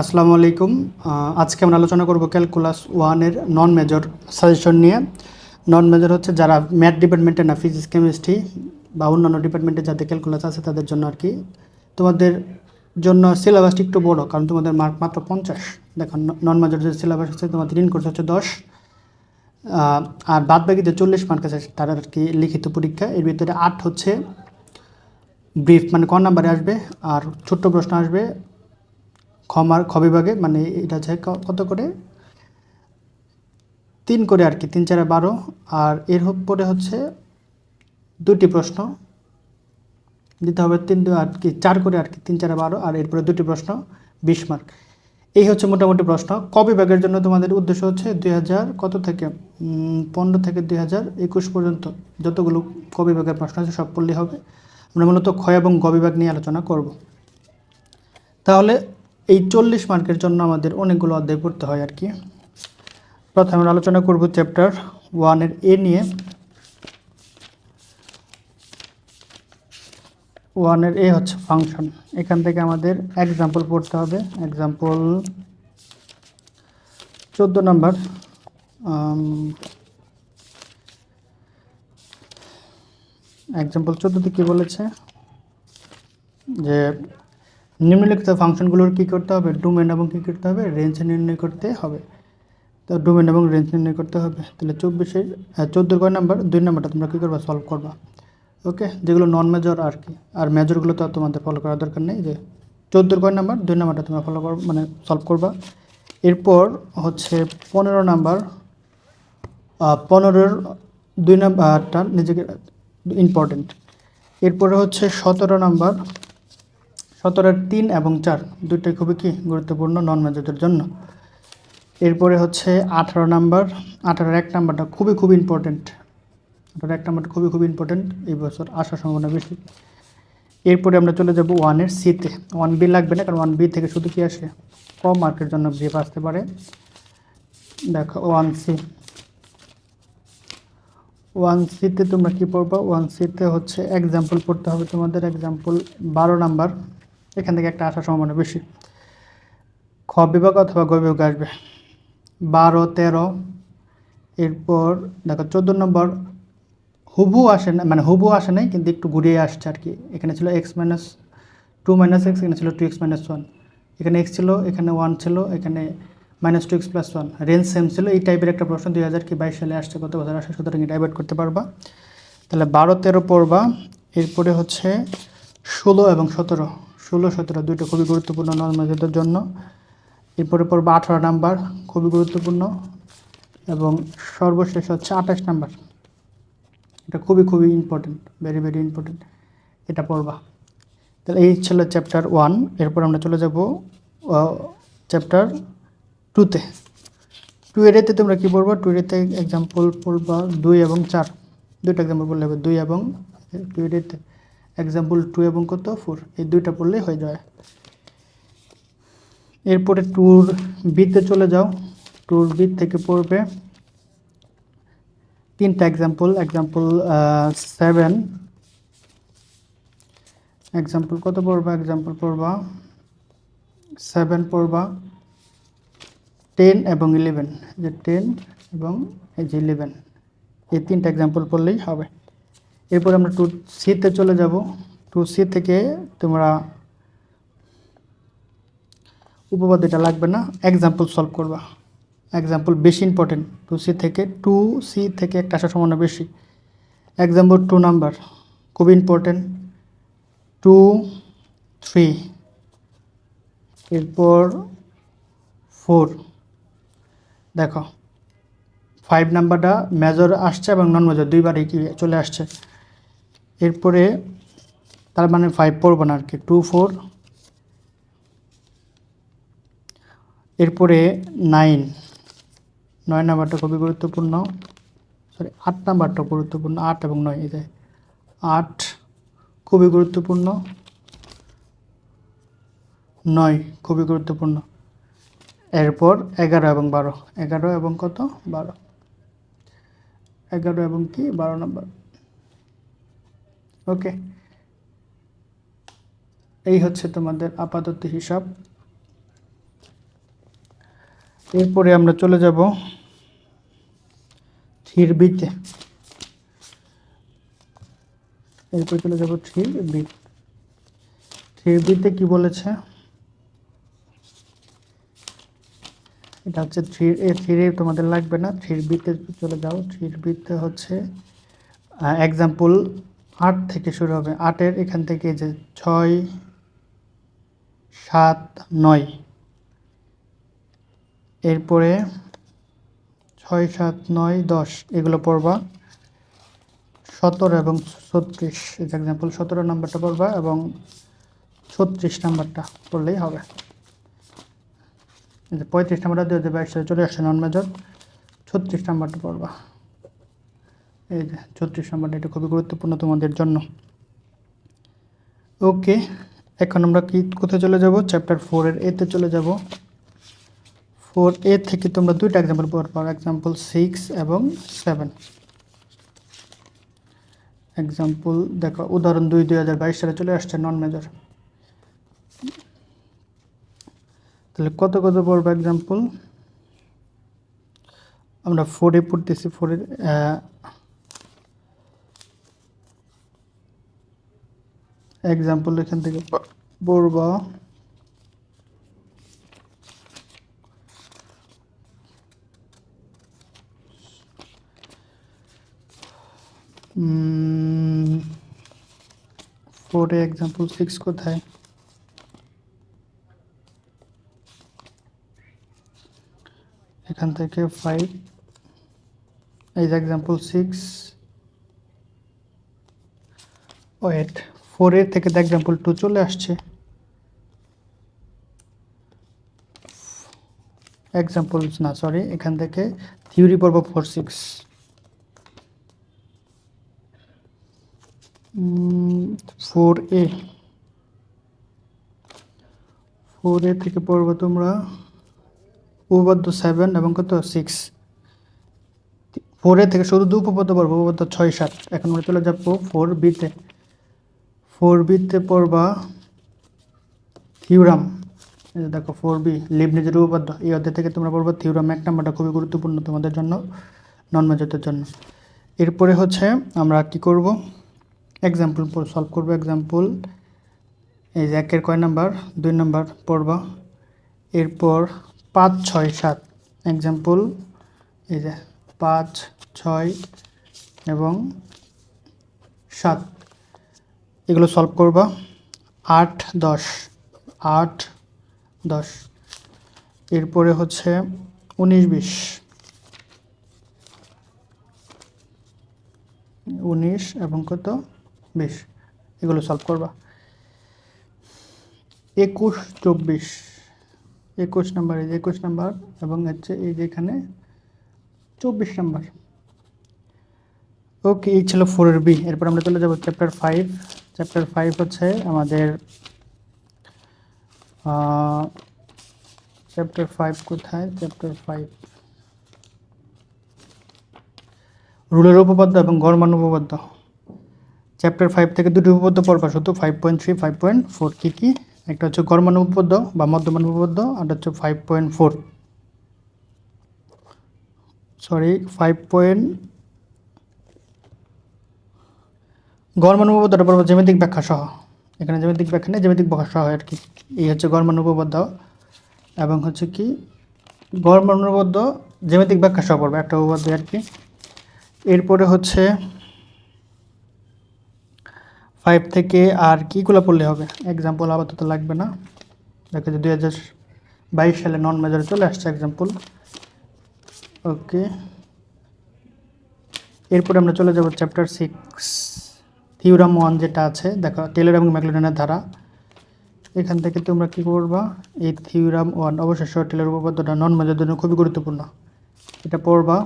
আসসালামু আলাইকুম। আজকে আমরা আলোচনা করব ক্যালকুলাস ওয়ানের নন মেজর সাজেশন নিয়ে। নন মেজর হচ্ছে যারা ম্যাথ ডিপার্টমেন্টে না ফিজিক্স কেমিস্ট্রি বা অন্যান্য ডিপার্টমেন্টে যাদের ক্যালকুলাস আছে তাদের জন্য আর কি। তোমাদের জন্য সিলেবাসটি একটু বড়, কারণ তোমাদের মার্ক মাত্র পঞ্চাশ। দেখো নন মেজর যে সিলেবাস আছে, তোমাদের ইন কোর্স হচ্ছে দশ। আর বাদ বাকি যে চল্লিশ মার্ক আছে, তার আর কি লিখিত পরীক্ষা। এর ভিতরে আট হচ্ছে ব্রিফ মানে ক নাম্বারে আসবে, আর ছোট্ট প্রশ্ন আসবে ক্ষমার খ বিভাগে মানে এটা ক- কত করে? তিন করে আর কি, তিন, চারে বারো। আর এর পরে হচ্ছে দুটি প্রশ্ন। দিতে হবে তিন আর কি, চার করে আর কি, তিন, চারে বারো। আর এরপরে দুটি প্রশ্ন, বিশ মার্ক। এই হচ্ছে মোটামুটি প্রশ্ন। ক বিভাগের জন্য তোমাদের উদ্দেশ্য হচ্ছে দুই হাজার কত থেকে? পনেরো থেকে দুই হাজার একুশ পর্যন্ত। যতগুলো ক বিভাগের প্রশ্ন আছে সব পড়লেই হবে। আমরা মূলত ক্ষয় এবং গ বিভাগ নিয়ে আলোচনা করব। তাহলে এই চল্লিশ মার্কের জন্য আমাদের অনেকগুলো অধ্যায় পড়তে হয় আর কি। প্রথমে আলোচনা করব চ্যাপ্টার ওয়ানের এ নিয়ে। ওয়ানের এ হচ্ছে ফাংশন এখান থেকে আমাদের এক্সাম্পল পড়তে হবে। এক্সাম্পল চোদ্দ নাম্বার। এক্সাম্পল চোদ্দোতে কী বলেছে? যে নিম্নলিখিত ফাংশনগুলোর কী করতে হবে? ডোমেন এবং কী করতে হবে? রেঞ্জ নির্ণয় করতে হবে। তো ডোমেন এবং রেঞ্জ নির্ণয় করতে হবে। তাহলে চব্বিশের চোদ্দোর কয় নাম্বার? দুই নাম্বারটা তোমরা কী করবা? সলভ করবা। ওকে? যেগুলো নন মেজর আর কি। আর মেজরগুলো তো তোমাদের ফলো করার দরকার নেই। যে চোদ্দোর কয় নাম্বার? দুই নাম্বারটা তোমরা ফলো কর মানে সলভ করবা। এরপর হচ্ছে পনেরো নাম্বার। পনেরোর দুই নাম্বারটা নিজেকে ইম্পর্টেন্ট এরপরে হচ্ছে সতেরো নাম্বার। সতেরোর তিন এবং চার দুইটাই খুবই কি গুরুত্বপূর্ণ নন মেজরদের জন্য। এরপরে হচ্ছে আঠারো নাম্বার। আঠারোর এক নাম্বারটা খুবই খুবই ইম্পর্টেন্ট আঠারো এক নাম্বারটা খুবই খুবই ইম্পর্টেন্ট এই বছর আসার সম্ভাবনা বেশি। এরপরে আমরা চলে যাব ওয়ানের সিতে ওয়ান বি লাগবে না, কারণ ওয়ান বি থেকে শুধু কি আসে? কম মার্কের জন্য ব্রিফ আসতে পারে। দেখো ওয়ান সি ওয়ান সিতে তোমরা কী পড়বা? ওয়ান সিতে হচ্ছে এক্সাম্পল পড়তে হবে তোমাদের। এক্সাম্পল বারো নাম্বার। এখান থেকে একটা আসার সম্ভাবনা বেশি। খ বিভাগ অথবা গ বিভাগ আসবে। বারো, তেরো, এরপর দেখো চোদ্দ নম্বর হুবু আসে না মানে হুবু আসে নাই, কিন্তু একটু ঘুরিয়ে আসছে আর কি। এখানে ছিল x minus two minus x এখানে ছিল টু এক্স মাইনাস ওয়ান এখানে এক্স ছিল, এখানে ওয়ান ছিল, এখানে minus two x plus one range same ছিল, এই টাইপের একটা প্রশ্ন দুই হাজার কি বাইশ সালে আসছে, কত বছর আসে সুতরাং অ্যাভয়েড করতে পারবা। তাহলে বারো, তেরো পড়বা, এরপরে হচ্ছে ষোলো এবং সতেরো। ষোলো, সতেরো দুইটা খুবই গুরুত্বপূর্ণ নর্মালদের জন্য। এরপরে পড়বা আঠারো নাম্বার, খুবই গুরুত্বপূর্ণ। এবং সর্বশেষ হচ্ছে আঠাশ নাম্বার। এটা খুবই খুবই ইম্পর্টেন্ট ভেরি ভেরি ইম্পর্টেন্ট এটা পড়বা। তাহলে এই ছিল চ্যাপ্টার ওয়ান এরপর আমরা চলে যাব চ্যাপ্টার টুতে টু এরিয়াতে তোমরা কী পড়বা? টু এরিয়াতে এক্সাম্পল পড়বা দুই এবং চার। দুইটা এক্সাম্পল পড়লে হবে দুই এবং টু এরিয়াতে এক্সাম্পল টু এবং কত? ফোর এই দুইটা পড়লেই হয়ে যায়। এরপরে ট্যুর বিতে চলে যাও। ট্যুর বি থেকে পড়বে তিনটা এক্সাম্পল এক্সাম্পল সেভেন এক্সাম্পল কত পড়বা? এক্সাম্পল পড়বা সেভেন পড়বা টেন এবং ইলেভেন যে টেন এবং এই যে ইলেভেন এই তিনটা এক্সাম্পল পড়লেই হবে। এরপর আমরা টু সিতে চলে যাব। টু সি থেকে তোমরা উপপাদ্যটা লাগবে না এক্সাম্পল সলভ করবা। এক্সাম্পল বেশি ইম্পর্টেন্ট টু সি থেকে টু সি থেকে একটা আসার সম্ভাবনা বেশি। এক্সাম্পল টু নাম্বার খুব ইম্পর্টেন্ট টু থ্রি এরপর ফোর দেখো ফাইভ নাম্বারটা মেজর আসছে এবং নন মেজর দুইবারই কি চলে আসছে। এরপরে তার মানে ফাইভ পড়ব না আর কি টু ফোর এরপরে নাইন নয় নাম্বারটা খুবই গুরুত্বপূর্ণ। সরি আট নাম্বারটা গুরুত্বপূর্ণ, আট এবং নয়, এই আট খুবই গুরুত্বপূর্ণ। নয় খুবই গুরুত্বপূর্ণ। এরপর এগারো এবং বারো। এগারো এবং কত? বারো। এগারো এবং কি? বারো নম্বর। ওকে এই হচ্ছে তোমাদের আপাতত হিসাব। এরপরে আমরা চলে যাব থ্রির বিতে এরপরে চলে যাব থ্রির বি থ্রির বিতে কি বলেছে? এটা হচ্ছে থ্রি, এ থ্রি তোমাদের লাগবে না। থ্রির বিতে চলে যাও। থ্রির বিতে হচ্ছে এক্সাম্পল আট থেকে শুরু হবে। আটের এখান থেকে যে ছয়, সাত, নয়। এরপরে ছয়, সাত, নয়, দশ, এগুলো পড়বা। সতেরো এবং ছত্রিশ এক্সাম্পল সতেরো নাম্বারটা পড়বা এবং ছত্রিশ নাম্বারটা পড়লেই হবে। পঁয়ত্রিশ নাম্বারটা দু হাজার বাইশ সালে চলে আসছে নন মেজর ছত্রিশ নাম্বারটা পড়বা। এই ছত্রিশ নাম্বারটা এটা খুবই গুরুত্বপূর্ণ তোমাদের জন্য। ওকে, এখন আমরা কি কোথায় চলে যাব? চ্যাপ্টার ফোরের এতে চলে যাব। ফোর এ থেকে তোমরা দুইটা এক্সাম্পল পড়বা এক্সাম্পল সিক্স এবং সেভেন এক্সাম্পল দেখো, উদাহরণ দুই দুই হাজার বাইশ সালে চলে আসছে নন মেজর তাহলে কত কত পড়ব এক্সাম্পল আমরা ফোরে পড়তেছি ফোরের এক্সাম্পল এখান থেকে পড়বা ফোরে এক্সাম্পল সিক্স কোথায় এখান থেকে ফাইভ এই যে এক্সাম্পল সিক্স ওয়েট ফোরের থেকে তো এক্সাম্পল টু চলে আসছে। এক্সাম্পল না সরি এখান থেকে থিওরি পর্ব four six four A four A থেকে পড়ব তোমরা। উপপাদ্য সেভেন এবং কত? সিক্স ফোর এ থেকে শুধু দু উপপাদ্য পড়ব, উপপাদ্য ছয়, সাত। এখন আমরা চলে যাব ফোর বিতে ফোর বিতে পড়বা থিওরাম। দেখো ফোর বি লিবনিজের উপপাদ্য এই অধ্যায় থেকে তোমরা পড়বা থিওরাম। এক নাম্বারটা খুবই গুরুত্বপূর্ণ তোমাদের জন্য নন মেজরদের জন্য। এরপরে হচ্ছে আমরা কি করব? এক্সাম্পল সলভ করব এক্সাম্পল এই যে একের কয় নাম্বার? দুই নাম্বার পড়বা। এরপর পাঁচ, ছয়, সাত এক্সাম্পল এই যে পাঁচ, ছয় এবং সাত। এগুলো সলভ করবা। আট, দশ। আট, দশ। এরপরে হচ্ছে উনিশ, বিশ। উনিশ এবং কত? বিশ। এগুলো সলভ করবা। একুশ, চব্বিশ। একুশ নাম্বার এই যে একুশ নাম্বার এবং হচ্ছে এই যে এখানে চব্বিশ নাম্বার ওকে এই ছিল ফোরের বি এরপর আমরা চলে যাব চ্যাপ্টার ফাইভ চ্যাপ্টার ফাইভ হচ্ছে আমাদের চ্যাপ্টার ফাইভ কোথায়? চ্যাপ্টার ফাইভ রুলের উপপাদ্য এবং গড়মান উপপাদ্য। চ্যাপ্টার ফাইভ থেকে দুটি উপপাদ্য পড়বা, শুধু five point three five point four কী কী? একটা হচ্ছে গড়মান উপপাদ্য বা মধ্যমান উপপাদ্য, আর হচ্ছে five point four sorry five point গড়মান উপপাদ্যটা জ্যামিতিক ব্যাখ্যা সহ। এখানে জ্যামিতিক ব্যাখ্যা নেই, জ্যামিতিক ব্যাখ্যা সহ আর কি। এই হচ্ছে গড়মান এবং হচ্ছে কি গড়মান জ্যামিতিক ব্যাখ্যা সহ পড়বে একটা উপপাদ্য আর কি। এরপরে হচ্ছে ফাইভ থেকে আর কীগুলো পড়লে হবে? এক্সাম্পল আপাতত লাগবে না। দেখো যে দুই হাজার বাইশ সালে নন মেজরে চলে আসছে এক্সাম্পল ওকে এরপরে আমরা চলে যাব চ্যাপ্টার সিক্স থিওরাম ওয়ান যেটা আছে, দেখো, টেলর এবং ম্যাকলোডনের ধারা। এখান থেকে তোমরা কী করবা এই থিউরাম ওয়ান। অবশেষ টেলর উপপাদ্যটা নন মেজর জন্য খুবই গুরুত্বপূর্ণ। এটা পড়বা।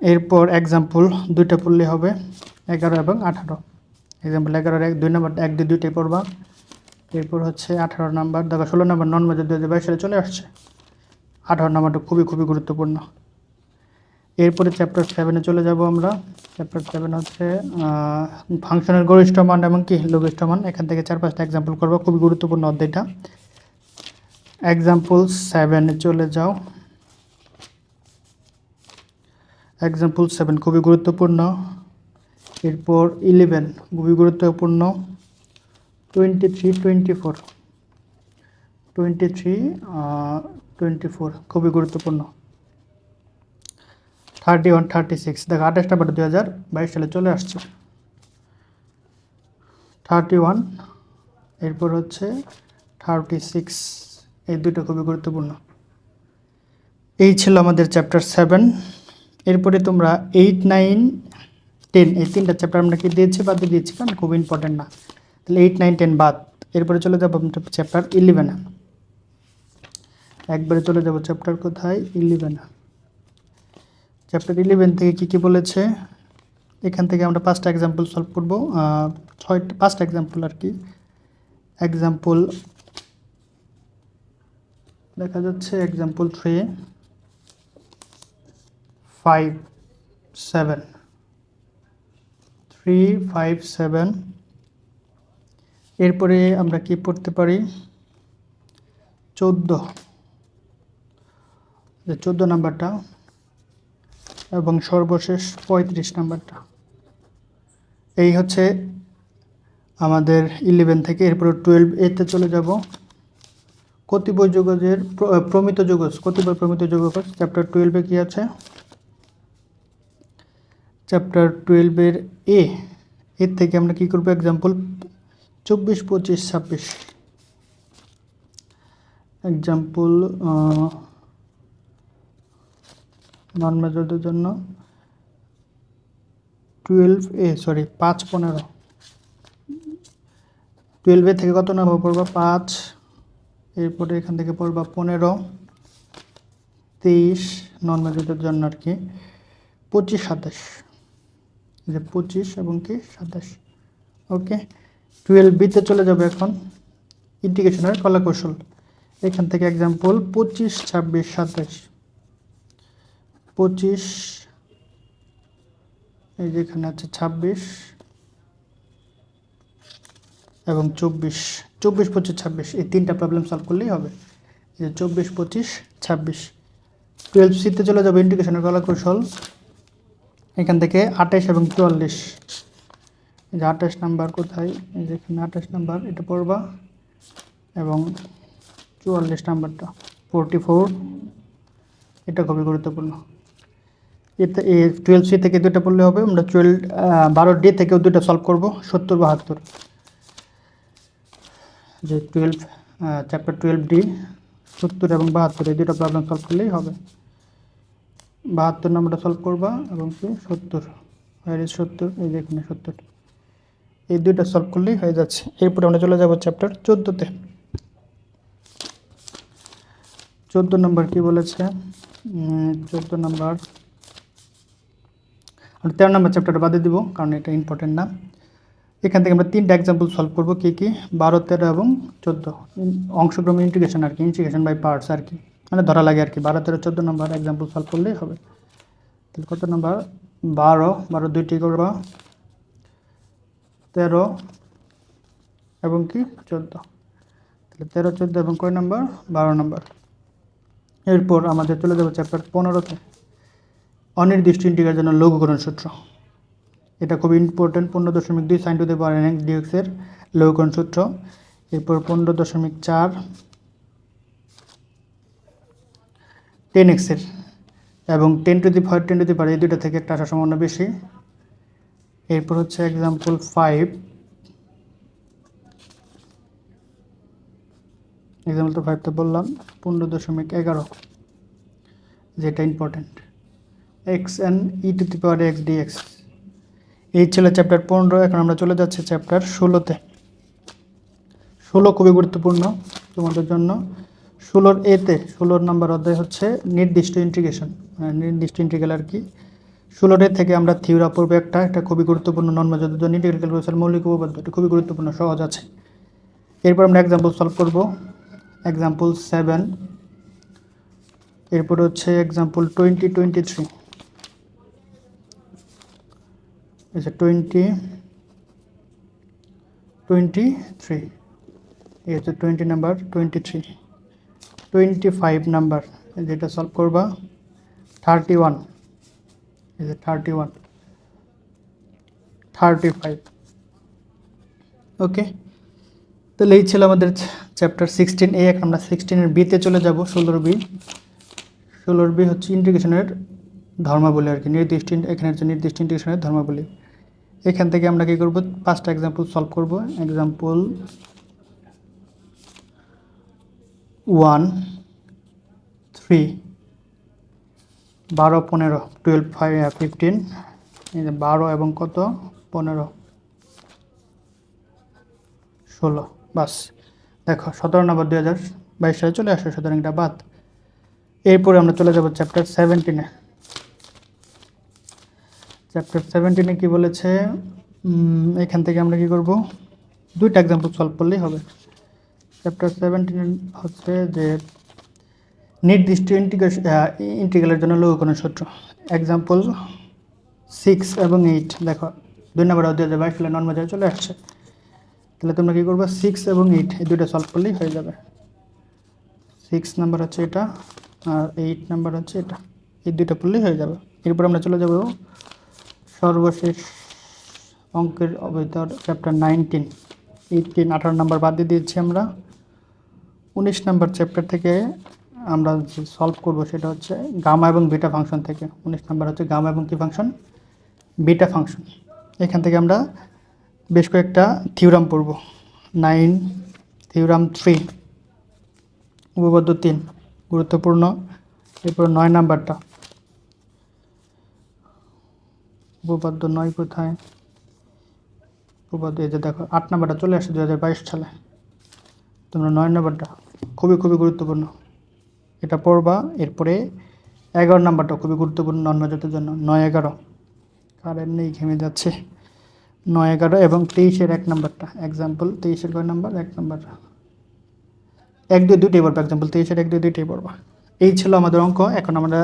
এরপর এক্সাম্পল দুইটা পড়লে হবে, এগারো এবং আঠারো। এক্সাম্পল এগারোর এক, দুই নাম্বার, এক, দুই, দুইটাই পড়বা। এরপর হচ্ছে আঠারো নাম্বার। দেখো, ষোলো নাম্বার নন মেজর দু হাজার বাইশ সালে চলে আসছে, আঠারো নাম্বারটা খুবই খুবই গুরুত্বপূর্ণ। এরপরে চ্যাপ্টার সেভেনে চলে যাব আমরা। চ্যাপ্টার সেভেন হচ্ছে ফাংশনের গরিষ্ঠ মান এবং কি লঘিষ্ঠ মান এখান থেকে চার পাঁচটা এক্সাম্পল করব, খুবই গুরুত্বপূর্ণ অধ্যায়টা। এক্সাম্পল সেভেনে চলে যাও। এক্সাম্পল সেভেন খুবই গুরুত্বপূর্ণ। এরপর ইলেভেন খুবই গুরুত্বপূর্ণ। Twenty three twenty four twenty three twenty four খুবই গুরুত্বপূর্ণ। থার্টি ওয়ান থার্টি সিক্স দেখো, আঠাশ নাম্বার দুই হাজার বাইশ সালে চলে আসছে। থার্টি ওয়ান এরপর হচ্ছে থার্টি সিক্স এই দুটো খুবই গুরুত্বপূর্ণ। এই ছিল আমাদের চ্যাপ্টার সেভেন এরপরে তোমরা এইট নাইন টেন এই তিনটা চ্যাপ্টার আমরা কি দিয়েছি, বাদ দিয়ে দিয়েছি, কারণ খুব ইম্পর্টেন্ট না। তাহলে এইট নাইন টেন বাদ। এরপরে চলে যাব চ্যাপ্টার ইলেভেনে একবারে চলে যাব চ্যাপ্টার কোথায়? ইলেভেনে চ্যাপ্টার ইলেভেন থেকে কী কী বলেছে? এখান থেকে আমরা পাঁচটা এক্সাম্পল সলভ করব। ছয়টা পাঁচটা এক্সাম্পল আর কি। এক্সাম্পল দেখা যাচ্ছে example three five seven three five seven এরপরে আমরা কি পড়তে পারি? চোদ্দ। চোদ্দ নাম্বারটা এবং সর্বশেষ পঁয়ত্রিশ নাম্বারটা। এই হচ্ছে আমাদের ইলেভেন থেকে এরপরে টুয়েলভ এতে চলে যাব। কতিপয় যোগজের প্র- প্রমিত যোগজ, কতিপয় প্রমিত যোগজ চ্যাপ্টার টুয়েলভে কী আছে? চ্যাপ্টার টুয়েলভের এ এর থেকে আমরা কী করব? এক্সাম্পল চব্বিশ, পঁচিশ, ছাব্বিশ। এক্সাম্পল নন মেজরদের জন্য টুয়েলভ এ সরি পাঁচ পনেরো। টুয়েলভে থেকে কত নাম্বার পড়বা? পাঁচ। এরপরে এখান থেকে পড়বা পনেরো। তেইশ নন মেজরদের জন্য আর কি পঁচিশ, সাতাশ। যে পঁচিশ এবং কি সাতাশ। ওকে টুয়েলভ বিতে চলে যাবে এখন। ইন্টিগ্রেশনের কলা কৌশল এখান থেকে এক্সাম্পল পঁচিশ, ছাব্বিশ, সাতাশ। পঁচিশ, এই যেখানে আছে ছাব্বিশ এবং চব্বিশ চব্বিশ, পঁচিশ, ছাব্বিশ, এই তিনটা প্রবলেম সলভ করলেই হবে। যে চব্বিশ, পঁচিশ, ছাব্বিশ টুয়েলভ সিতে চলে যাবে ইন্টিগ্রেশনের কলা কৌশল এখান থেকে আঠাশ এবং চুয়াল্লিশ। এই যে আঠাশ নাম্বার কোথায়? এই যে এখানে আঠাশ নাম্বার, এটা পড়বা। এবং চুয়াল্লিশ নাম্বারটা ফোরটি ফোর এটা খুবই গুরুত্বপূর্ণ টুয়েলভ সি থেকে দুটো পড়লে হবে, আমরা টুয়েলভ বারো ডি থেকেও দুটো সলভ করব, সত্তর বাহাত্তর। যে টুয়েলভ চ্যাপ্টার টুয়েলভ ডি সত্তর এবং বাহাত্তর, এই দুটো প্রবলেম সলভ করলেই হবে। বাহাত্তর নম্বরটা সলভ করবা, এবং কি, সত্তর। হয়ে সত্তর, এই যে এখানে সত্তর। এই দুইটা সলভ করলেই হয়ে যাচ্ছে। এরপরে আমরা চলে যাব চ্যাপ্টার চোদ্দোতে চোদ্দ নম্বর কি বলেছে? চোদ্দ নম্বর আর তেরো নম্বর চ্যাপ্টারটা বাদে দিব, কারণ এটা ইম্পর্টেন্ট না। এখান থেকে আমরা তিনটা এক্সাম্পল সলভ করব, কী কী? বারো, তেরো এবং চোদ্দ। অংশক্রমে ইন্টিগ্রেশন আর কি ইন্টিগ্রেশন বাই পার্টস আর কি। মানে ধরা লাগে আর কি, বারো, তেরো, চোদ্দ নম্বর এক্সাম্পল সলভ করলেই হবে। তাহলে কত নম্বর? বারো বারো দুইটি করবা। তেরো এবং কি? চোদ্দ। তাহলে তেরো, চোদ্দ এবং কয় নম্বর? বারো নম্বর। এরপর আমাদের চলে যাবে চ্যাপ্টার পনেরোতে। অনির্দিষ্ট ইন্টিগ্রের জন্য লঘুকরণ সূত্র। এটা খুব ইম্পর্টেন্ট পনেরো দশমিক দুই sine to the power n ডিএক্সের লঘুকরণ সূত্র। এরপর পনেরো দশমিক চার টেন এক্সের এবং ten to the power ten to the power এই দুটো থেকে একটা আসা সম্ভাবনা বেশি। এরপর হচ্ছে এক্সাম্পল ফাইভ এক্সাম্পল তো ফাইভ তো বললাম পনেরো দশমিক এগারো, যেটা important x n e to the power x dx এই ছিল চ্যাপ্টার পনেরো, এখন আমরা চলে যাচ্ছি চ্যাপ্টার ষোলোতে। ষোলো খুবই গুরুত্বপূর্ণ তোমাদের জন্য। ষোলোর এতে ষোলোর নাম্বার অধ্যায় হচ্ছে নির্দিষ্ট ইন্টিগ্রেশন নির্দিষ্ট ইন্টিগ্রাল আর কি। ষোলোর এ থেকে আমরা থিওরা পড়বে একটা এটা খুবই গুরুত্বপূর্ণ নন মেজর জন্য ইন্টিগ্রাল ক্যালকুলাসের মৌলিক উপপাদ্য এটা খুবই গুরুত্বপূর্ণ, সহজ আছে। এরপর আমরা এক্সাম্পল সলভ করব। এক্সাম্পল সেভেন এরপর হচ্ছে এক্সাম্পল টোয়েন্টি টোয়েন্টি থ্রি আচ্ছা টোয়েন্টি টোয়েন্টি থ্রি এই হচ্ছে twenty number twenty three twenty five number যেটা সলভ করবা? থার্টি ওয়ান এই যে thirty one thirty five okay তাহলে এই ছিল আমাদের চ্যাপ্টার সিক্সটিন এ এক আমরা সিক্সটিনের বিতে চলে যাব, ষোলোর বি ষোলোর বি হচ্ছে ইন্টিগ্রেশনের ধর্মাবলী আর কি, নির্দিষ্ট এখানে হচ্ছে নির্দিষ্ট ইন্টিগ্রেশনের ধর্মাবলী। এখান থেকে আমরা কী করব? পাঁচটা এক্সাম্পল সলভ করব। এক্সাম্পল ওয়ান থ্রি বারো, পনেরো টুয়েলভ ফাইভ ফিফটিন বারো এবং কত? পনেরো। ষোলো। বাস। দেখো, সতেরো নম্বর দুই হাজার বাইশ সালে চলে আসে, সুতরাং এটা বাদ। এরপরে আমরা চলে যাব চ্যাপ্টার সেভেন্টিনে চ্যাপ্টার সেভেন্টিনে কি বলেছে? এখান থেকে আমরা কি করব? দুইটা এক্সাম্পল সলভ করলেই হবে। চ্যাপ্টার সেভেন্টিন হচ্ছে যে নির্দিষ্ট ইন্টিগ্রেশন ইন্টিগ্রালের জন্য লঘুকরণ সূত্র। এক্সাম্পল সিক্স এবং এইট দেখো, দুই নম্বর অধ্যায় দুই হাজার বাইশ নন বাজারে চলে আসছে। তাহলে তোমরা কী করবে? সিক্স এবং এইট এই দুটো সলভ করলেই হয়ে যাবে। সিক্স নাম্বার হচ্ছে এটা, আর এইট নাম্বার হচ্ছে এটা। এই দুইটা পড়লেই হয়ে যাবে। এরপর আমরা চলে যাব সর্বশেষ অঙ্কের ভিতর চ্যাপ্টার নাইনটিন এইটিন আঠারো নাম্বার বাদ দিয়ে দিয়েছি আমরা। উনিশ নাম্বার চ্যাপ্টার থেকে আমরা যে সলভ করব সেটা হচ্ছে গামা এবং বিটা ফাংশন থেকে। উনিশ নাম্বার হচ্ছে গামা এবং কি ফাংশন বিটা ফাংশন এখান থেকে আমরা বেশ কয়েকটা থিওরাম পড়ব। নাইন থিওরাম থ্রি উপপাদ্য তিন, গুরুত্বপূর্ণ। এরপর নয় নাম্বারটা উপপাদ্য নয় কোথায়? উপপাদ্য এই যে দেখো, আট নাম্বারটা চলে আসছে দু সালে। তোমরা নয় নাম্বারটা, খুবই খুবই গুরুত্বপূর্ণ। এটা পড়বা, এরপরে এগারো নাম্বারটা খুবই গুরুত্বপূর্ণ নন মেজরদের জন্য, নয় এগারো। কারেন্ট নেই, ঘেমে যাচ্ছে। নয় এগারো এবং তেইশের এক নাম্বারটা এক্সাম্পল তেইশের কয় নাম্বার? এক নাম্বার। এক দুই দুইটাই পড়বা এক্সাম্পল তেইশের এক দুই দুইটাই পড়বা। এই ছিল আমাদের অঙ্ক, এখন আমরা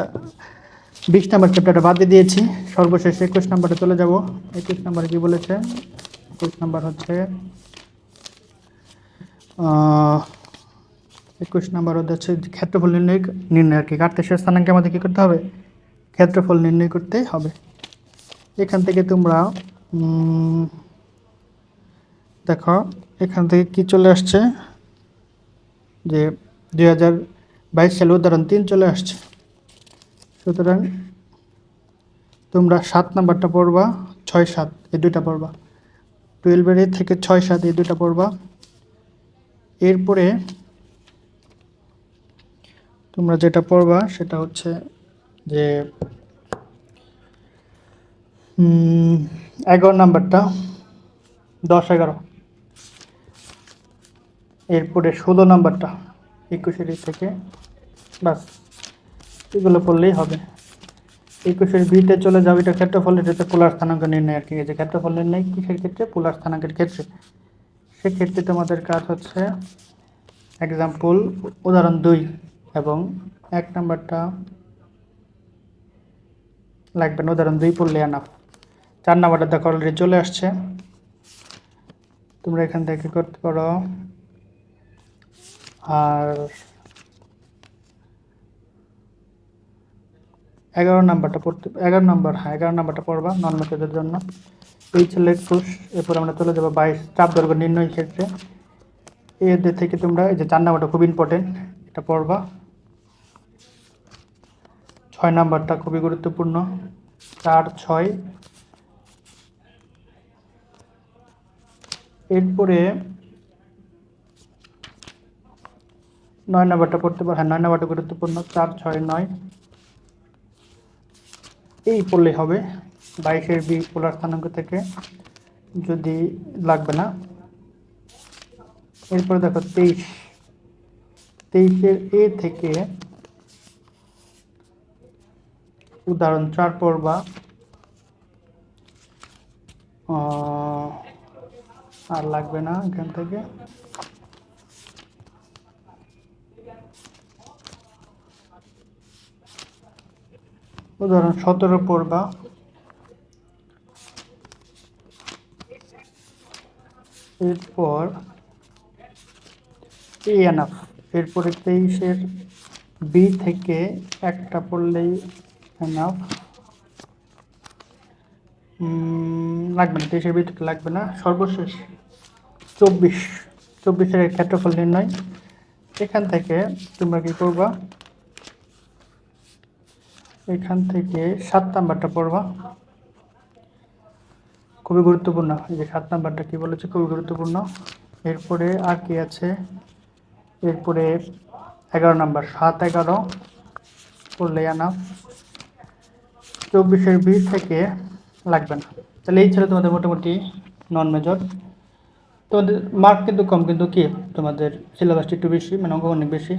বিশ নাম্বার চ্যাপ্টারটা বাদ দিয়ে দিয়েছি। সর্বশেষ একুশ নাম্বারে চলে যাব। একুশ নাম্বারে কি বলেছে? একুশ নাম্বার হচ্ছে একুশ নাম্বার হচ্ছে ক্ষেত্রফল নির্ণয় নির্ণয় আর কি। কার্তেশের স্থানাঙ্কে আমাদের কী করতে হবে? ক্ষেত্রফল নির্ণয় করতে হবে। এখান থেকে তোমরা দেখো, এখান থেকে কি চলে আসছে? যে দুই হাজার বাইশ সালে উদাহরণ তিন চলে আসছে। সুতরাং তোমরা সাত নাম্বারটা পড়বা, ছয় সাত, এই দুইটা পড়বা। টুয়েলভের এ থেকে ছয় সাত, এই দুইটা পড়বা। এরপরে তোমরা যেটা পড়বা সেটা হচ্ছে যে এগারো নাম্বারটা, দশ এগারো। এরপরে ষোলো নাম্বারটা একুশের থেকে, বাস। এগুলো পড়লেই হবে। একুশের বিতে চলে যাবে এটা ক্ষেত্রফল এটাতে পোলার স্থানাঙ্ক নির্ণয়। আর কি এই যে ক্ষেত্রফল নির্ণয় কিসের ক্ষেত্রে? পোলার স্থানাঙ্কের ক্ষেত্রে। সেক্ষেত্রে তোমাদের কাজ হচ্ছে এক্সাম্পল উদাহরণ দুই এবং এক নাম্বারটা লাগবে না, উদাহরণ দুই পড়লে আনাফ চার নাম্বারটা দেখো অলরেডি চলে আসছে। তোমরা এখান থেকে করতে পারো? আর এগারো নাম্বারটা পড়তে, এগারো নাম্বার হ্যাঁ এগারো নাম্বারটা পড়বা নন মেথডের জন্য। এই ছিল একুশ এরপর আমরা চলে যাব বাইশ চাপ দৈর্ঘ্য নির্ণয় ক্ষেত্রে। এদের থেকে তোমরা, এই যে চার নাম্বারটা খুব ইম্পর্টেন্ট এটা পড়বা। ছয় নাম্বারটা খুবই গুরুত্বপূর্ণ, চার, ছয়। এরপরে নয় নাম্বারটা পড়তে পার হ্যাঁ নয় নাম্বারটা গুরুত্বপূর্ণ, চার, ছয়, নয়। এই পড়লেই হবে। বাইশের বি পোলার স্থানাঙ্ক থেকে যদি লাগবে না। এরপরে দেখো তেইশ। তেইশের এ থেকে উদাহরণ চার পড়বা। আর লাগবে না এখান থেকে। উদাহরণ সতেরো পড়বা এরপর এ এনাফ এরপরে তেইশের বি থেকে একটা পড়লেই এনাফ লাগবে না, তেইশের বি থেকে লাগবে না, সর্বশেষ চব্বিশ, চব্বিশের ক্ষেত্রফল নির্ণয়। এখান থেকে তোমরা কি করবা? এখান থেকে সাত নাম্বারটা পড়বা। খুবই গুরুত্বপূর্ণ। এই যে সাত নাম্বারটা কি বলেছে? খুবই গুরুত্বপূর্ণ। এরপরে আর কি আছে? এরপরে এগারো নাম্বার। সাত এগারো পড়লে আনা চব্বিশের বিশ থেকে লাগবে না। তাহলে এই ছিল তোমাদের মোটামুটি নন মেজর তোমাদের মার্ক কিন্তু কম, কিন্তু কি? তোমাদের সিলেবাসটি একটু বেশি মানে অঙ্ক অনেক বেশি।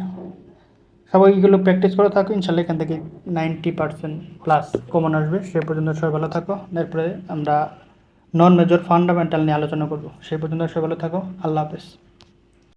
সবাই এগুলো প্র্যাকটিস করে থাকো, ইনশাল্লাহ এখান থেকে নাইনটি পার্সেন্ট প্লাস কমন আসবে। সে পর্যন্ত সবাই ভালো থাকো। এরপরে আমরা নন মেজর ফান্ডামেন্টাল নিয়ে আলোচনা করব। সেই পর্যন্ত সবাই ভালো থাকো। আল্লাহ হাফেজ।